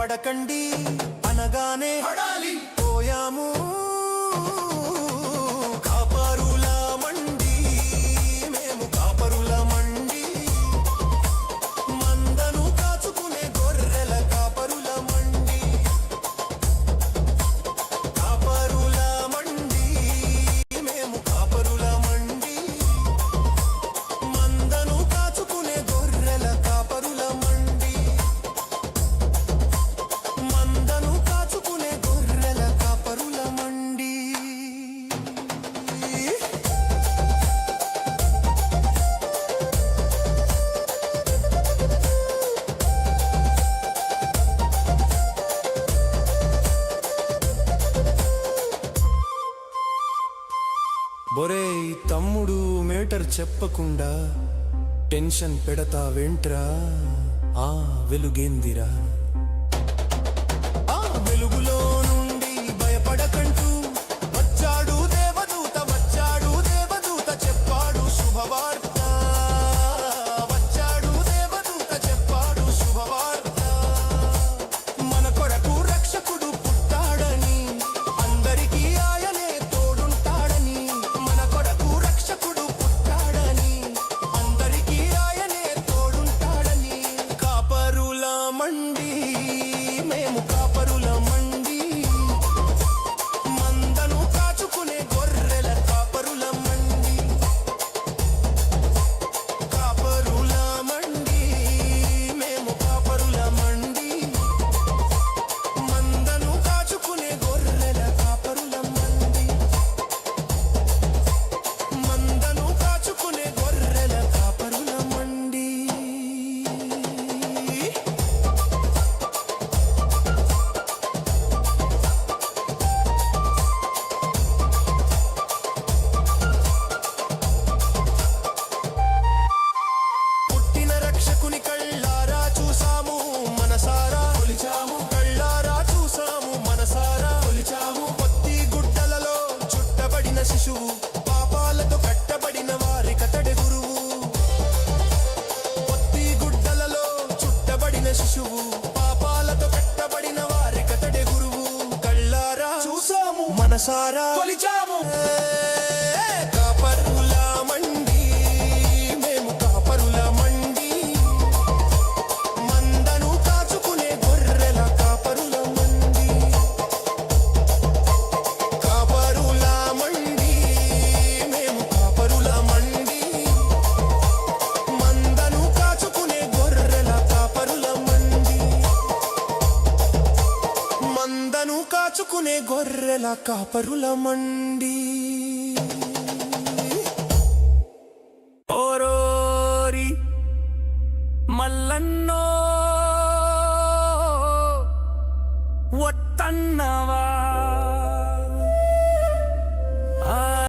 పడకండి అనగానే పోయాము. బొరే తమ్ముడు మేటర్ చెప్పకుండా టెన్షన్ పెడతా వెంట్రా? ఆ వెలుగేందిరా? ఆ వెలుగులో శిశువు. పాపాలతో కట్టబడిన వారి కతడి గురువు. పొత్తి గుడ్డలలో చుట్టబడిన శిశువు. పాపాలతో కట్టబడిన వారి కతడి గురువు. కళ్ళారా చూసాము మనసారా గొర్రెల కాపరుల మండి.